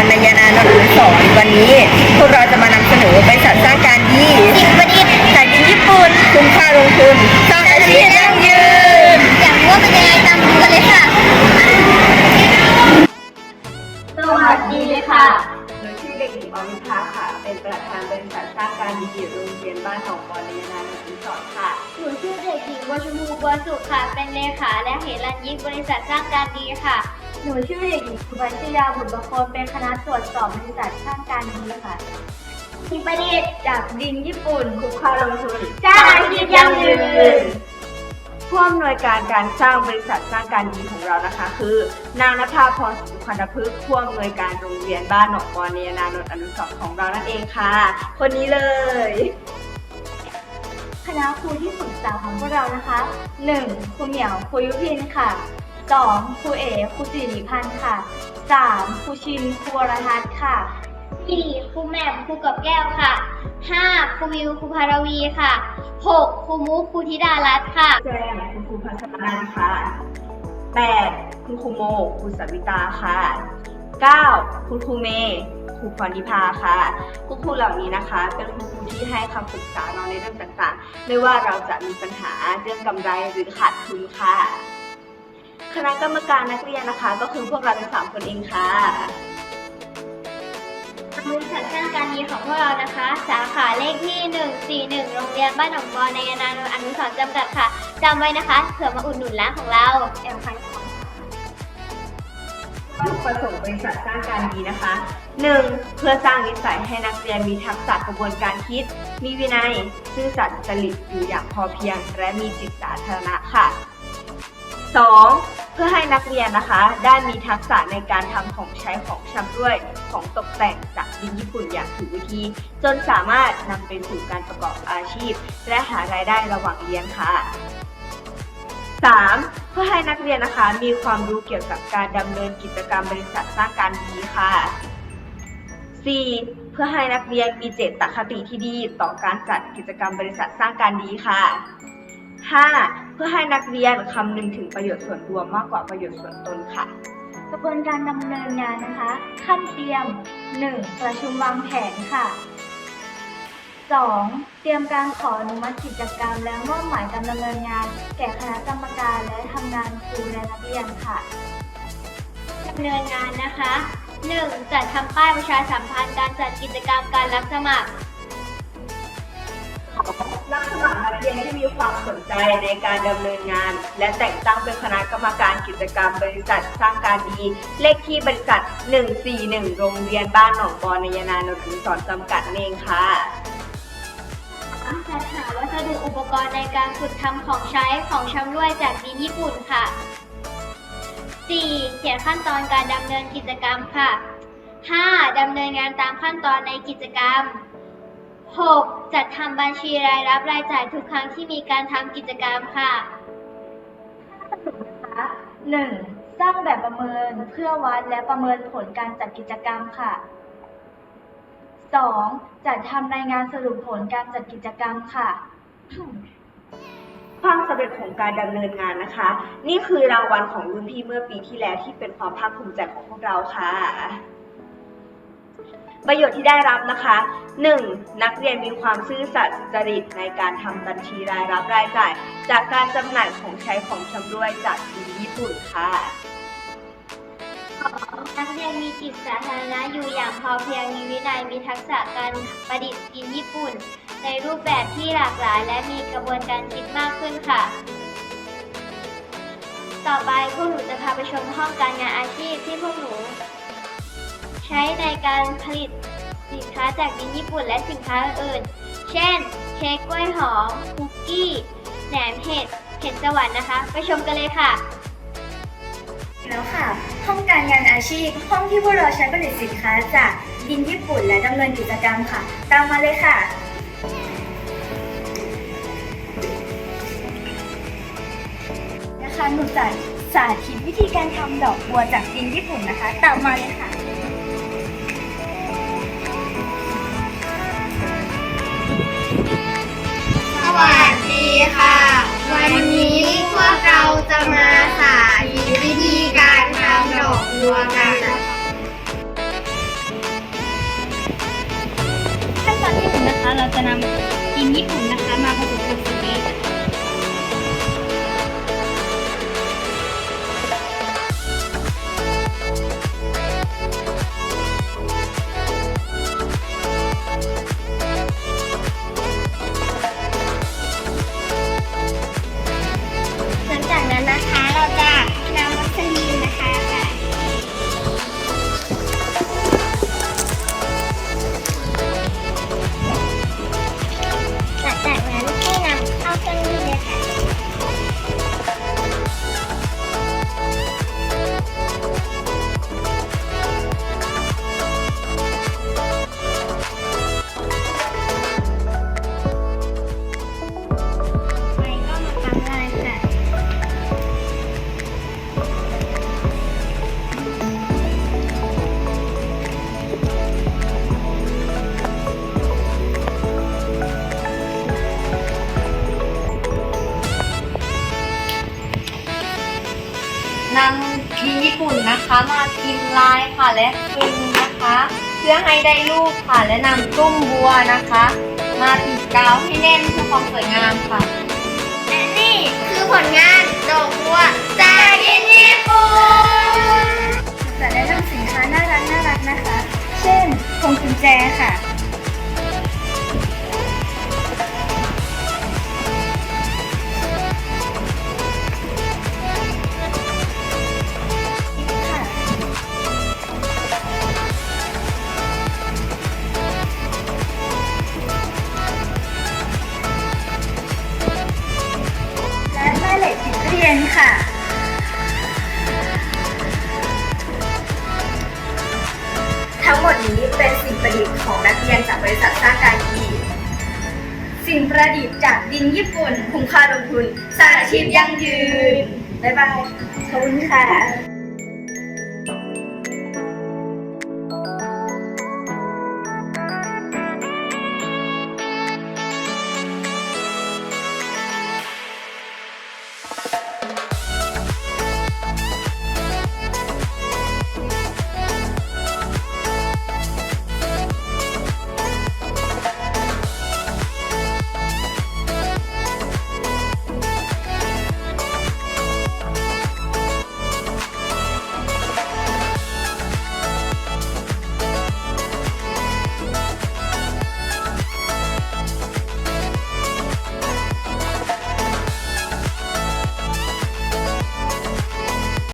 รนาย อเด็กหญิงอมิภาค่ะ เป็นประธานบริษัทสร้างการดีโรงเรียนบ้านหนองบอนนายนานนท์อนุสรณ์ค่ะ หนูชื่อเด็กหญิงบัวชมพูบัวสุขค่ะ เป็นเลขาและเหรัญยิกบริษัทสร้างการดีค่ะ หนูชื่อเด็กหญิงสุพัชยาบุตรประโคนเป็นคณะตรวจสอบบริษัทสร้างการดีค่ะสิ่งประดิษฐ์จากดินญี่ปุ่นคุ้มค่าลงทุนสร้างอาชีพยั่งยืน ผู้อำนวยการการสร้างบริษัทสร้างการดีของเรานะคะ คือ นางนภาพรสุขวัณพฤกษ์ผู้อำนวยการโรงเรียนบ้านหนองบอนเนียนานนท์อนุสรของเรานั่นเองค่ะ คนนี้เลยคณะครูที่ปรึกษาของพวกเรานะคะ 1. ครูเหมียวครูยุพินค่ะ 2. ครูเอ๋ครูสิริพันธ์ค่ะ 3. ครูชินครูวรทัศน์ค่ะ 4. ครูแหม่มครูกับแก้วค่ะ 5. ครูวิวครูภารวีค่ะ 6. ครูมุกครูธิดารัตน์ค่ะแจงคุณครูพัชราค่ะ 8. คุณครูโมคุณสวิตาค่ะ 9. คุณครูเมย์ครูพรนิพาค่ะคุณครูเหล่านี้นะคะ เป็นคุณครูที่ให้คำปรึกษาเราในเรื่องต่างๆ ไม่ว่าเราจะมีปัญหาเรื่องกำไรหรือขาดทุนค่ะ คณะกรรมการนักเรียนนะคะ ก็คือพวกเราทั้งสามคนเองค่ะ บริษัทสร้างการดีของพวกเรานะคะ สาขาเลขที่ 141 โรงเรียนบ้านหนองบอนในอนานนท์อนุสรณ์จำกัดค่ะจำไว้นะคะเผื่อมาอุดหนุนร้านของเราแอมพันของวัตถุประสงค์บริษัทสร้างการดีนะคะ 1. เพื่อสร้างนิสัยให้นักเรียนมีทักษะกระบวนการคิด มีวินัย ซื่อสัตย์จริตอยู่อย่างพอเพียง และมีจิตสาธารณะค่ะ 2. เพื่อให้นักเรียนนะคะได้มีทักษะในการทำของใช้ของชำร่วยของตกแต่งจากดินญี่ปุ่นอย่างถูกวิธี จนสามารถนำไปสู่การประกอบอาชีพ และหารายได้ระหว่างเรียนค่ะ 3. เพื่อให้นักเรียนนะคะมีความรู้เกี่ยวกับการดำเนินกิจกรรมบริษัทสร้างการดีค่ะ 4. เพื่อให้นักเรียนมีเจตคติที่ดีต่อการจัดกิจกรรมบริษัทสร้างการดีค่ะ 5. เพื่อให้นักเรียนคำนึงถึงประโยชน์ส่วนรวมมากกว่าประโยชน์ส่วนตนค่ะ กระบวนการดำเนินงานนะคะ ขั้นเตรียม 1. ประชุมวางแผนค่ะ 2. เตรียมการขออนุมัติกิจกรรม และมอบหมายการดำเนินงาน แก่คณะกรรมการและทำงานครูและนักเรียนค่ะดำเนินงานนะคะ 1. จัดทำป้ายประชาสัมพันธ์การจัดกิจกรรมการรับสมัคร มัครนักเรียนที่มีความสนใจในการดำเนินงาน และแต่งตั้งเป็นคณะกรรมการกิจกรรมบริษัทสร้างการดี เลขที่บริษัท 141 โรงเรียนบ้านหนองบอนนายนานนท์อนุสรณ์จำกัดเองค่ะจัดหาวัสดุอุปกรณ์ในการฝึกทำของใช้ของชำร่วยจากดินญี่ปุ่นค่ะ 4. เขียนขั้นตอนการดำเนินกิจกรรมค่ะ 5. ดำเนินงานตามขั้นตอนในกิจกรรม 6. จัดทำบัญชีรายรับรายจ่ายทุกครั้งที่มีการทำกิจกรรมค่ะสรุปนะคะ 1. สร้างแบบประเมินเพื่อวัดและประเมินผลการจัดกิจกรรมค่ะ 2. จัดทำรายงานสรุปผลการจัดกิจกรรมค่ะ ความสำเร็จของการดำเนินงานนะคะ นี่คือรางวัลของรุ่นพี่เมื่อปีที่แล้วที่เป็นความภาคภูมิใจของพวกเราค่ะ ประโยชน์ที่ได้รับนะคะ 1. นักเรียนมีความซื่อสัตย์สุจริตในการทำบัญชีรายรับรายจ่าย จากการจำหน่ายของใช้ของชำร่วยจากดินญี่ปุ่นค่ะนักเรียนมีจิตสาธารณะอยู่อย่างพอเพียงมีวินัยมีทักษะการประดิษฐ์กินญี่ปุ่น ในรูปแบบที่หลากหลายและมีกระบวนการคิดมากขึ้นค่ะ ต่อไปพวกหนูจะพาไปชมห้องการงานอาชีพที่พวกหนู ใช้ในการผลิตสินค้าจากดินญี่ปุ่นและสินค้าอื่น เช่น เค้กกล้วยหอม คุกกี้ แหนมเห็ด เห็ดสวรรค์นะคะ ไปชมกันเลยค่ะ แล้วค่ะ ห้องการงานอาชีพ ห้องที่พวกเราใช้ผลิตสินค้าจากดินญี่ปุ่นและดำเนินกิจกรรมค่ะ ตามมาเลยค่ะนะคะหนูจะสาธิตวิธีการทำดอกบัวจากดินญี่ปุ่นนะคะ ตามมาเลยค่ะ ค่ะ วันนี้พวกเราจะมาสาธิตวิธีการทำดอกบัวกันขั้นตอนที่หนึ่งนะคะ เราจะนำกินญี่ปุ่นนะคะ นำทีญี่ปุ่นนะคะมาพิมพ์ลายค่ะและพิมพ์นะคะ เพื่อให้ได้รูปค่ะและนำตุ้มบัวนะคะ มาติดกาวให้แน่นเพื่อความสวยงามค่ะและนี่คือผลงานดอกบัวจาก ประดิษฐ์จากดินญี่ปุ่น คุ้มค่าลงทุนสร้างอาชีพยั่งยืน บ๊ายบาย ขอบคุณค่ะ